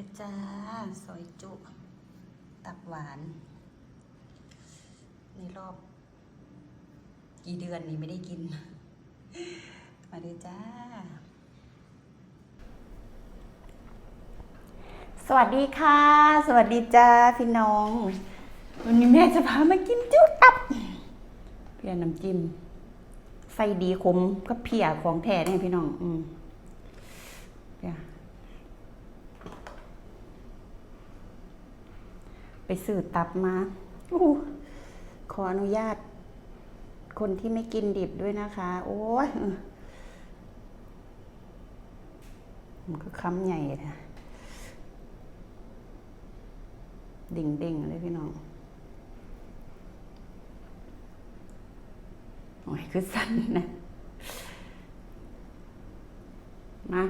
ด้วยจ้าซอยจุ ตับหวาน ในรอบ กี่เดือนนี้ไม่ได้กิน มาด้วยจ้า สวัสดีค่ะ สวัสดีจ้าพี่น้อง วันนี้แม่จะพามากินจุตับเพียน้ำจิ้มไฟดีคมก็เพียของแท้เนี่ยพี่น้อง อืมเพีย ไปซื้อตับมาอขออนุญาต คนที่ไม่กินดิบด้วยนะคะ โอ้ยมันก็คำใหญ่นะดิ่งเด้งๆเลยพี่น้องโอ้ยคือสั้นนะ มา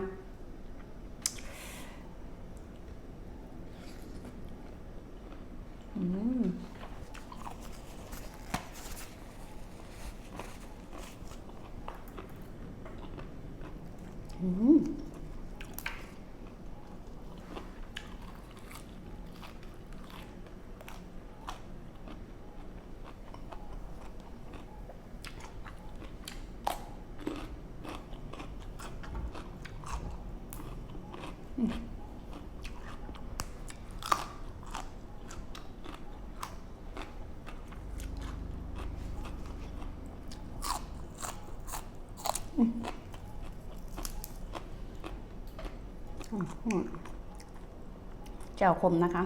อืม อืม แจ่วคมนะคะ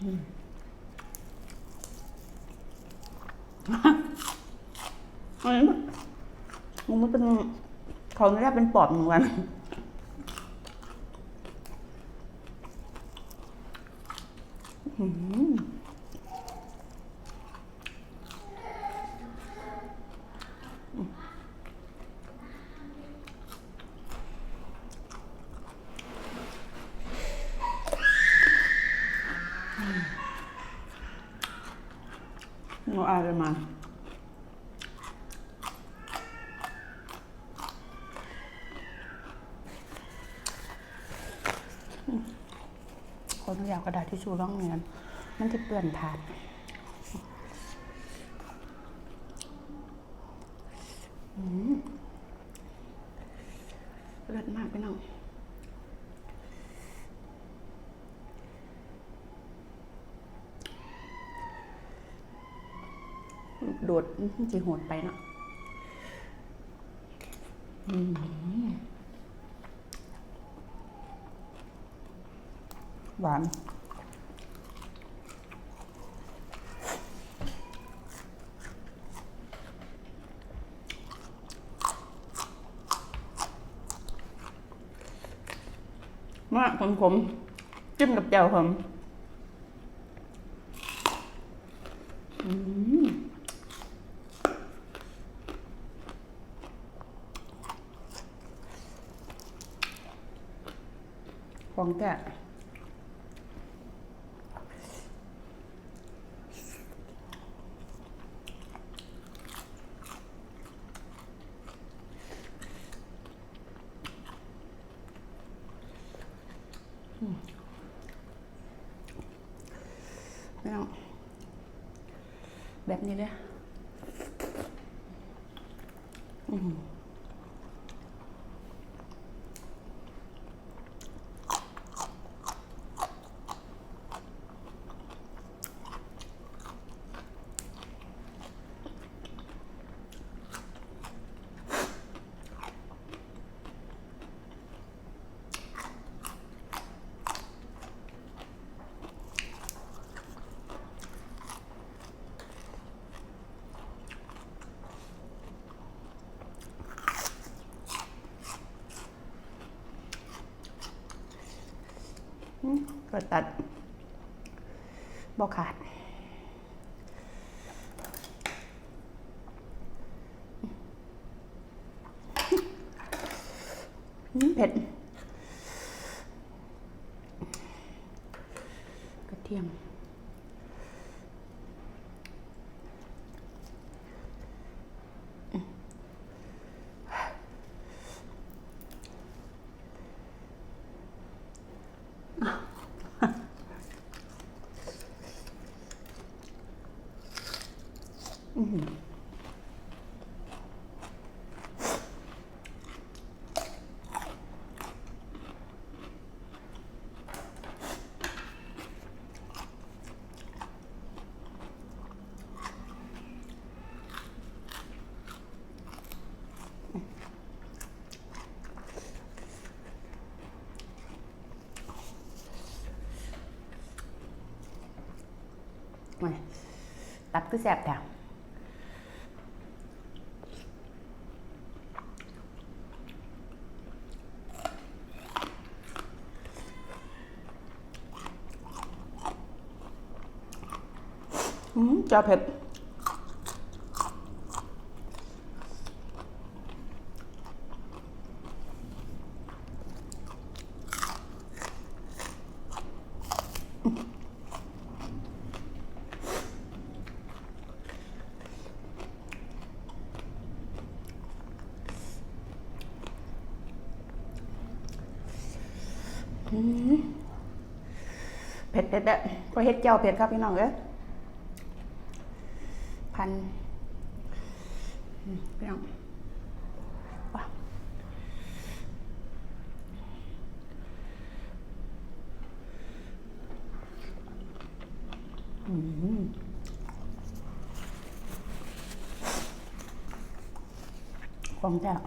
อืมอันนี้มันเป็นขาไม่ได้เป็นปอบเหมือนกันอื้อหือเราอายไปมา คนอยากกระดาษ ที่ชูร่องเงินมันจะเปื่อนถาดเลิศมากพี่น้องโดดจีโหดไปเนาะหวาน มากผมจิ้มกับแจ่วขมอืมของแก ก็ตัดบอกขาด เผ็ด กระเทียม อ มา ตับคือแสบแถวอืมเจ้าเผ็ด เผ็ดเผ็ดอะก็เฮ็ดเจียวเผ็ดครับพี่น้องเอ้ยพันพี่น้องว้าอืมของแท้ไป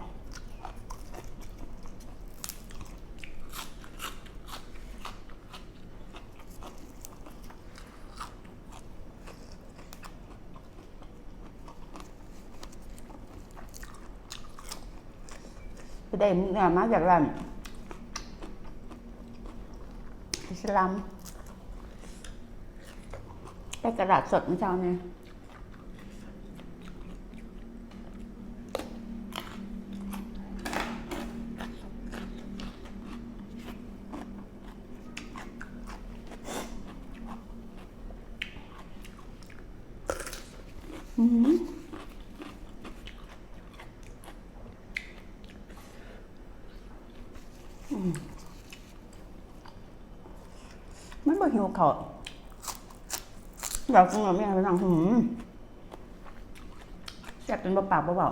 ได้เนี่ยมาจากร้านอิสลามได้กระดาษสดเมื่อเช้าเนี่ยอืม มันบ่หิวเขาวอยากกินแบบนี้ไปนั่งหืมอยากกินบ่ปากบ่เบา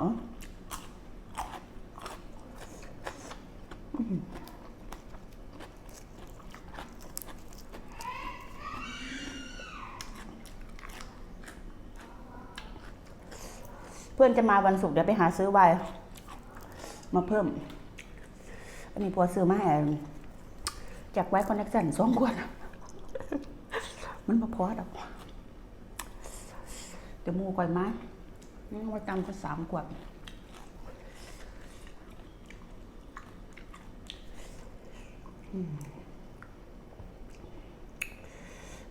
เพื่อนจะมาวันศุกร์เดี๋ยวไปหาซื้อไวน์มาเพิ่ม อันนี้พัวซื้อมาให้จากไว้คอนเนคชั่นสองขวด มันมาพอดอกเดี๋ยวมูก่อยมานี่ไว้ตามก็สามขวดอืม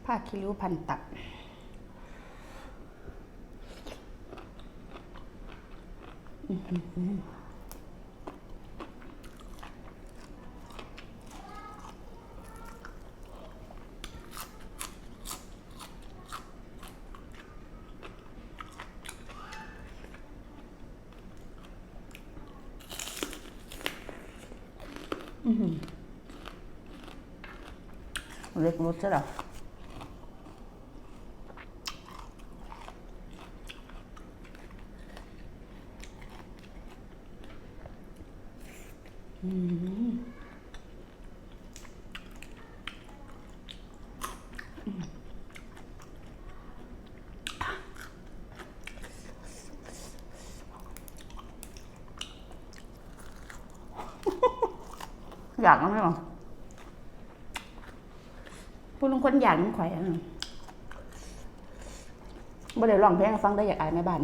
ผ้าคิริ้วพันตับอืม อยากไหมหรอพูดลง คนอยากน้ำข่อยอะบ่ได้ร้องเพลงฟังได้อยากอายแม่บ้าน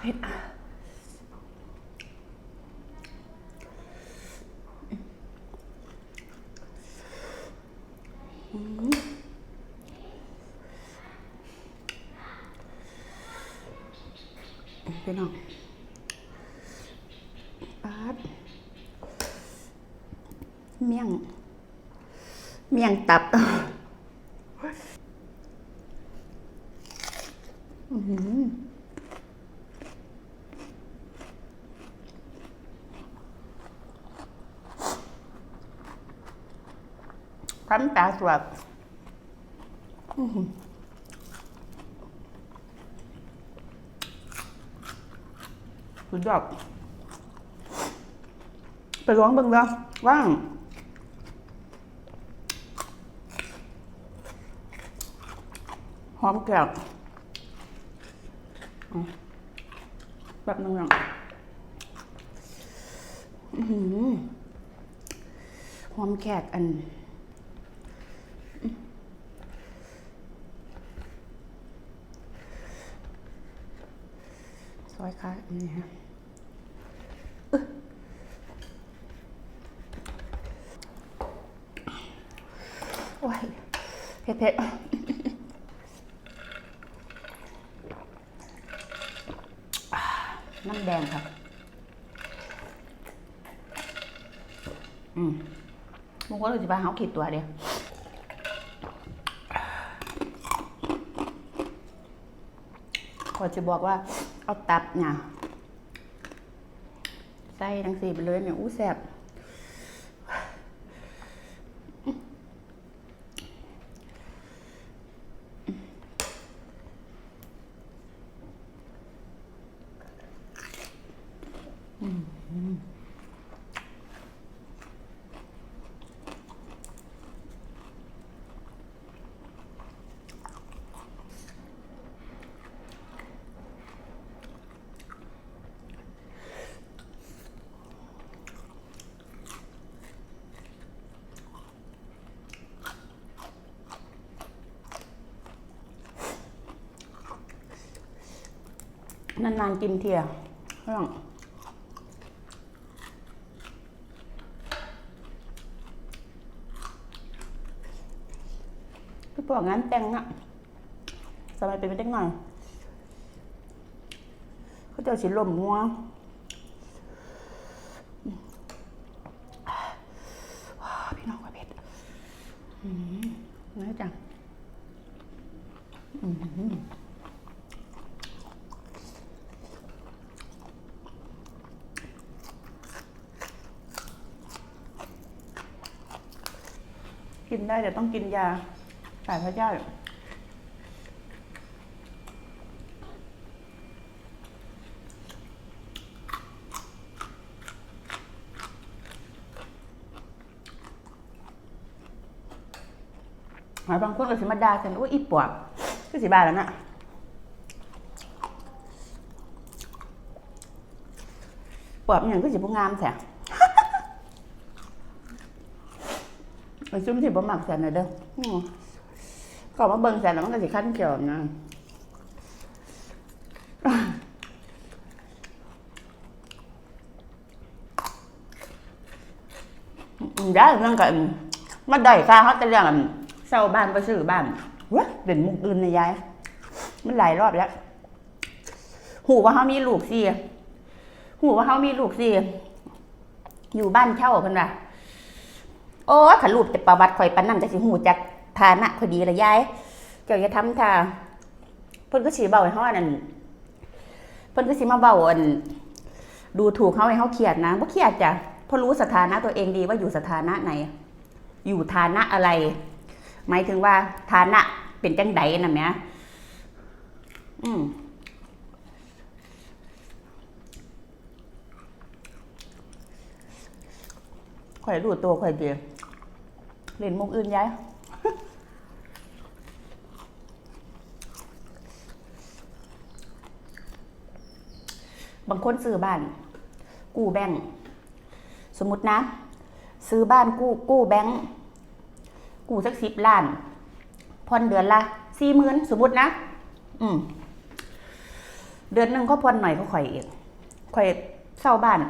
เผ็ดอะอืมพี่น้อง ปาด เมี่ยง เมี่ยงตับอือทำตาสวบสุดยอดไปร้องเบิ่งแล้วว่าง หอมแก้วแบบนึงอะหอหอมแขกอันซอยค่ะอันนี้ฮะโอ้ยเผ็ด น้ำแดงค่ะ อืมมึงว่าเราจะไปหาขีดตัวเดียวขอจะบอกว่า เอาตับเนี่ยใส่ทั้งสี่ไปเลยเนี่ยอู้แซ่บ นานๆกินเทียเรื่องคือพวกงานแต่งอะสมัยเป็นเด็กหน่อยเขาเจ้าสิลมงัวว้าวพี่น้องว่าเผ็ดอืมน้อยจัง อืม กินได้แต่ต้องกินยาสายพระเจ้าหายบางคนก็สิมาด่าฉันโอ้ยอีปวกก็สิบาแล้วนะปวกอย่างก็สิบงามแท้ ไปซุ่มที่บ่มักแสนน่ะเด้ออืมก็มาเบิ่งแสนแล้วมันก็สิคันเขียวนะอืมได้เรื่องกันมาได้ค่าเขาจะเรื่องอันเช่าบ้านไปซื้อบ้านเว้ยเป็นมุกอื่นนะยาย มันหลายรอบแล้ว หูว่าเขามีลูกสี่หูว่าเขามีลูกสี่อยู่บ้านเช่าเพิ่นว่า โอ้ขันรูปแต่ประวัติข่อยปันนั่นจะสิหูจักฐานะพอดีละยาย เจ้าอย่าทำท่าเพิ่นก็สิเบาให้เฮาอันนั้นเพิ่นก็สิมาเบาอันดูถูกเฮาให้เฮาเครียดนะบ่เครียดจ้ะเพราะรู้สถานะตัวเองดีว่าอยู่สถานะไหน อยู่ฐานะอะไร หมายถึงว่าฐานะเป็นจังไดน่ะแหมอืมข่อยรู้ตัวข่อยดี เล่นมุกอื่นย้าย บางคนซื้อบ้าน กู้แบงก์สมมตินะ ซื้อบ้านกู้กู้แบงก์กู้สักสิบล้านผ่อนเดือนละสี่หมื่นสมมตินะ อืม เดือนหนึ่งก็ผ่อนหน่อยก็ข่อยเองข่อยเช่าบ้าน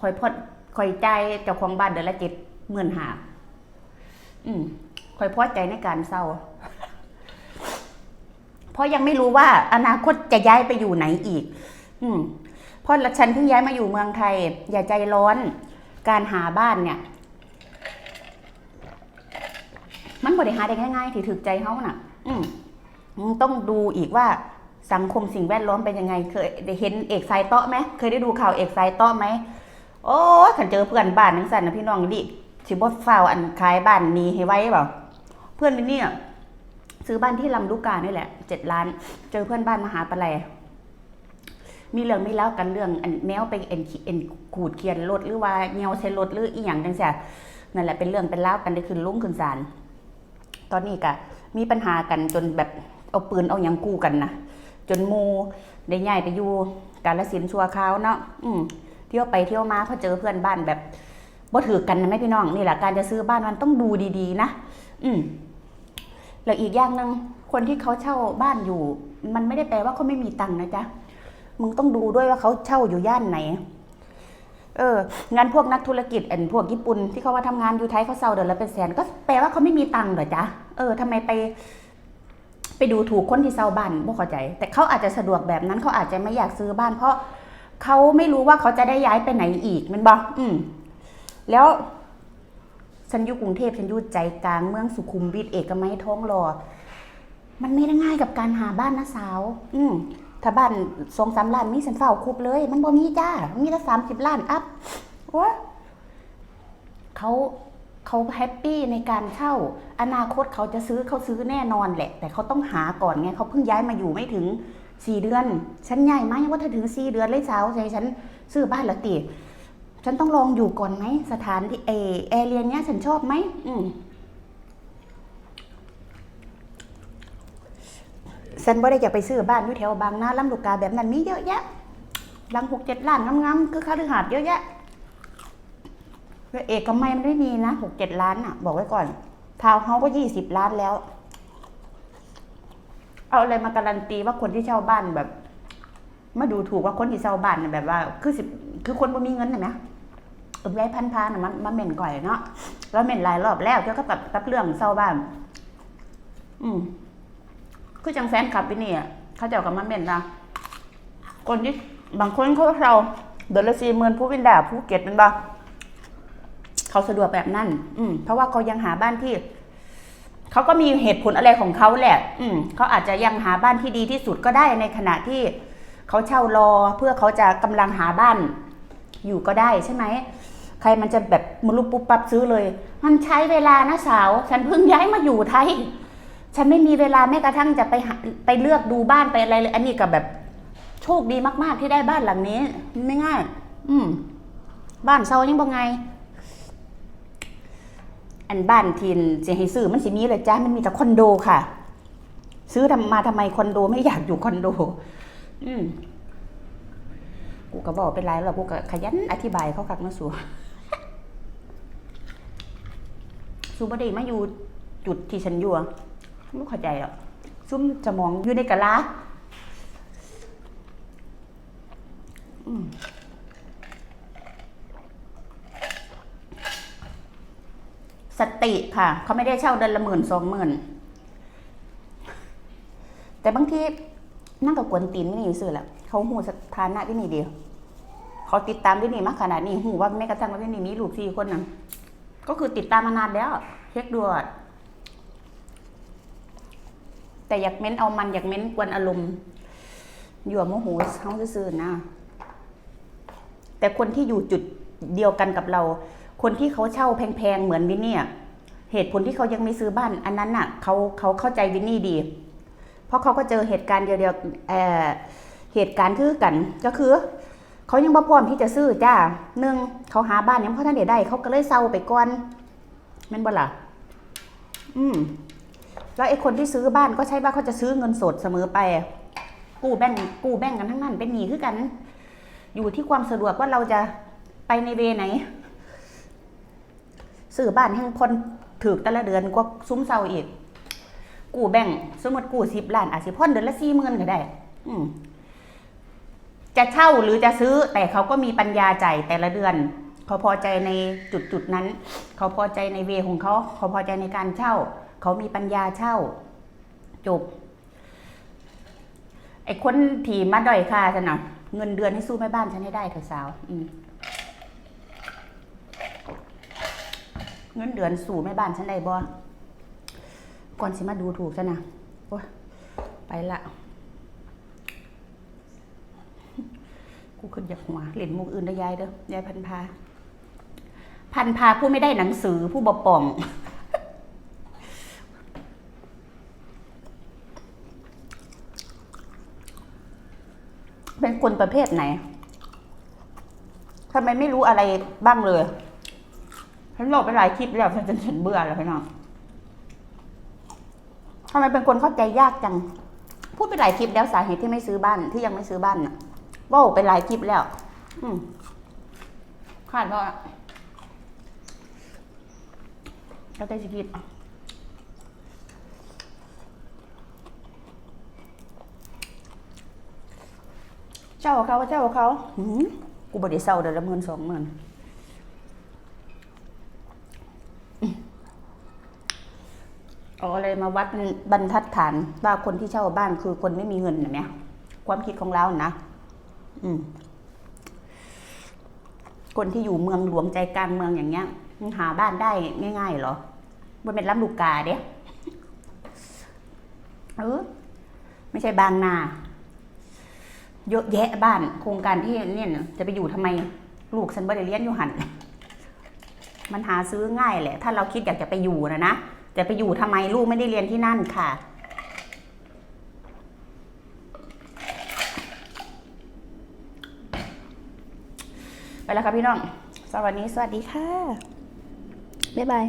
ข่อยผ่อนข่อยใจเจ้าของบ้านเดือนละเจ็ดหมื่นหา อืมข่อยพอใจในการเศร้า เพราะยังไม่รู้ว่า อนาคตจะย้ายไปอยู่ไหนอีก อืมเพราะฉันเพิ่งย้ายมาอยู่เมืองไทย อย่าใจร้อน การหาบ้านเนี่ย มันบริหารได้ง่ายๆที่ถึกใจเขาน่ะ อืมต้องดูอีกว่าสังคมสิ่งแวดล้อมเป็นยังไง เคยได้เห็นเอกสายเตาะไหมเคยได้ดูข่าวเอกสายเตาะไหมโอ้ขันเจอเพื่อนบ้านนังสันนะพี่น้องดิ สิบดฝ้าวอันขายบ้านนี้ให้ไว้เปล่าเพื่อนนี่เนี่ยซื้อบ้านที่ลำลูกกานี่แหละเจ็ดล้าน เจอเพื่อนบ้านมาหาปลาไหลมีเรื่องไม่เล่ากันเรื่องอันแมวไปเอ็นขี้เอ็นขูดเคียนรถหรือว่าเงาใช้รถหรืออีหยังจังซี่นั่นแหละเป็นเรื่องเป็นเล่ากันได้ขึ้นลุ่งขึ้นศาลตอนนี้ก็มีปัญหากันจนแบบเอาปืนเอาหยังกู้กันนะจนมูได้ย้ายไปอยู่กาลสินชัวคราวเนาะอืมเที่ยวไปเที่ยวมาพอเจอเพื่อนบ้านแบบ บ่ถือกันนะแม่พี่น้องนี่แหละการจะซื้อบ้านมันต้องดูดีๆ นะ อืมแล้วอีกอย่างหนึ่งคนที่เขาเช่าบ้านอยู่ มันไม่ได้แปลว่าเขาไม่มีตังค์นะจ๊ะมึงต้องดูด้วยว่าเขาเช่าอยู่ย่านไหน เอองานพวกนักธุรกิจอ็นพวกญี่ปุ่นที่เขาว่าทำงานอยู่ไทยเขาเซาเดือนละเป็นแสนก็แปลว่าเขาไม่มีตังค์เหรอจ๊ะ เออทำไมไป ไปดูถูกคนที่เซาบ้านบ่เข้าใจ แต่เขาอาจจะสะดวกแบบนั้นเขาอาจจะไม่อยากซื้อบ้าน เพราะเขาไม่รู้ว่าเขาจะได้ย้ายไปไหนอีกมันบออืม แล้วฉันอยู่กรุงเทพฉันอยู่ใจกลางเมืองสุขุมวิทเอกมัยท้องหล่อมันไม่ได้ง่ายกับการหาบ้านนะสาว อืมถ้าบ้านสองสามล้านมีฉันเฝ้าคุบเลย มันบ่มีจ้า มีแต่สามสิบล้านอัพโอ้เขาเขาแฮปปี้ในการเช่า อนาคตเขาจะซื้อเขาซื้อแน่นอนแหละ แต่เขาต้องหาก่อนไงเขาเพิ่งย้ายมาอยู่ไม่ถึงสี่เดือน ฉันใหญ่ไหมว่าถ้าถึงสี่เดือนเลยสาวใจฉันซื้อบ้านละตี ฉันต้องลองอยู่ก่อนไหมสถานที่เอแอเรียเนี้ยฉันชอบไหมอืมฉันบ่ได้อยากไปซื้อบ้านอยู่แถวบางนาลำลูกกาแบบนั้นมีเยอะแยะลังหกเจ็ดล้านงามๆคือค่าลือหาดเยอะแยะแล้วเอกมัยมันไม่มีนะหกเจ็ดล้านอะ บอกไว้ก่อนทาวน์เฮาส์ก็ยี่สิบล้านแล้ว เอาอะไรมาการันตีว่าคนที่เช่าบ้านแบบมาดูถูกว่าคนที่เช่าบ้านน่ะแบบว่า คือสิคือคนบ่มีเงินน่ะนะ เออไว้พันพานะมันมาเหม็นก่อยเนาะแล้วเหม็นหลายรอบแล้วเกี่ยวกับกับกับเรื่องเช่าบ้าน อืมคือจังแฟนคลับไปนี่อะเขาเจ้ากับมาเหม็นนะคนที่บางคนเขาเช่าเดือนละสี่หมื่นผู้วินดาผู้เก็ตเป็นบ่เขาสะดวกแบบนั้น อืม เพราะว่าเขายังหาบ้านที่ เขาก็มีเหตุผลอะไรของเขาแหละ อืม เขาอาจจะยังหาบ้านที่ดีที่สุดก็ได้ในขณะที่เขาเช่ารอเพื่อเขาจะกำลังหาบ้านอยู่ก็ได้ใช่ไหม ใครมันจะแบบมุลุกปุ๊บปั๊บซื้อเลย มันใช้เวลานะสาว ฉันเพิ่งย้ายมาอยู่ไทย ฉันไม่มีเวลาแม้กระทั่งจะไปไปเลือกดูบ้านไปอะไรเลย อันนี้กับแบบโชคดีมาก ๆ ที่ได้บ้านหลังนี้ ไม่ง่าย อืม บ้านเซายังบ่ไง อันบ้านทินจะให้ซื้อมันสิมีเลยจ้ามันมีแต่คอนโดค่ะ ซื้อทำมาทำไมคอนโดไม่อยากอยู่คอนโด อืมกูก็บอกเป็นไรหรอกกูก็ขยันอธิบายเขาคักมาสู่ สูบดีมาอยู่จุดที่ฉันอยู่อะไม่เข้าใจหรอกซุ่มจะมองอยู่ในกะลาสติค่ะ เขาไม่ได้เช่าเดือนละหมื่นสองหมื่นแต่บางทีนั่งกับกวนตีนไม่นี่สื่อแหละเขาหูสถานะที่นี่เดียว เขาติดตามที่นี่มากขนาดนี้หูว่าแม้กระทั่งว่าที่นี่มีลูกสี่คนนะ ก็คือติดตามมานานแล้วเช็คดูอะแต่อยากเม้นเอามันอยากเม้นกวนอารมณ์หยั่โมโหเขาซื่อๆนะ แต่คนที่อยู่จุดเดียวกันกับเรา คนที่เขาเช่าแพงๆเหมือนวินเนี่ย เหตุผลที่เขายังไม่ซื้อบ้าน อันนั้นน่ะเขาเขาเข้าใจวินนี่ดี เพราะเขาก็เจอเหตุการณ์เดียวๆเเหตุการณ์คือกันก็คือ เขายังบ่พร้อมที่จะซื้อจ้าหนึ่งเขาหาบ้านยังพ่อท่านเดียได้ เขาก็เลยเซาไปก่อนแม่นบ่ล่ะอืมแล้วไอ้คนที่ซื้อบ้านก็ใช่ว่าเขาจะซื้อเงินสดเสมอไป กู้แบ่งกู้แบ่งกันทั้งนั้นเป็นหนี้คือกัน อยู่ที่ความสะดวกว่าเราจะไปในเวไหนซื้อบ้านแห่งพนถือแต่ละเดือนกว่าซุ้มเซาอีก กู้แบ่งสมมติกู้สิบล้านอาจสิพ่นเดือนละสี่หมื่นก็ได้ อืม จะเช่าหรือจะซื้อแต่เขาก็มีปัญญาจ่ายแต่ละเดือน เขาพอใจในจุดจุดๆนั้น เขาพอใจในเวของเขา เขาพอใจในการเช่า เขามีปัญญาเช่า จบไอ้คนที่มาด้อยค่าฉันน่ะเงินเดือนให้สู้แม่บ้านฉันให้ได้เถอะสาวอืมเงินเดือนสู่แม่บ้านฉันได้บ่ก่อนสิมาดูถูกฉันนะโอ้ไปละ กูขึ้นจากหัวเหรียญมุกอื่นได้ยายเด้อยายพันพา พันพาผู้ไม่ได้หนังสือผู้บอป่อง เป็นคนประเภทไหนทำไมไม่รู้อะไรบ้างเลยฉันหลกไปหลายคลิปแล้วฉันจนฉันเบื่อแล้วพี่น้องทำไมเป็นคนเข้าใจยากจัง พูดไปหลายคลิปแล้วสาเหตุที่ไม่ซื้อบ้านที่ยังไม่ซื้อบ้านน่ะ ว่าไปหลายคลิปแล้ว อืมคาดว่าเราได้ชีวิตเจ้าเขาเจ้าเขาหืมกูบไดิเศร้าเดือนละหมื่นสองหมื่นเอาอะไรมาวัดบรรทัดฐานว่าคนที่เช่าบ้านคือคนไม่มีเงินนะเนี่ยความคิดของเรานะ คนที่อยู่เมืองหลวงใจกลางเมืองอย่างเงี้ยหาบ้านได้ง่ายๆหรอมันเป็นลำลูกกาเด้เออไม่ใช่บางนาเยอะแยะบ้านโครงการที่เนี่ยจะไปอยู่ทำไมลูกฉันบ่ได้เรียนอยู่หันมันหาซื้อง่ายแหละ ถ้าเราคิดอยากจะไปอยู่นะนะจะไปอยู่ทำไมลูกไม่ได้เรียนที่นั่นค่ะ ไปแล้วครับพี่น้องสวัสดีสวัสดีค่ะ บ๊ายบาย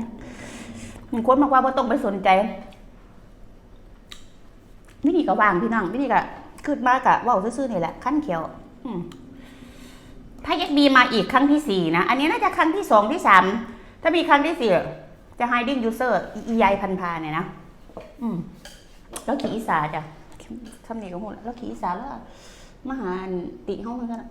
มันควรมากว่าว่าต้องไปสนใจวิธีก็วางพี่น้องวิธีก็ขึ้นมากะว่าซื่อๆนี่แหละขั้นเขียว อืมถ้ายักบีมาอีกครั้งที่สี่นะ อันนี้น่าจะครั้งที่สองที่สามถ้ามีครั้งที่สี่จะ hiding user อียายพันพาเนี่ยนะอืมแล้วขี่อีสาจ้ะทำนี่ก็หมดแล้วขี่อีสาแล้ว มหาติห้องนึงกัน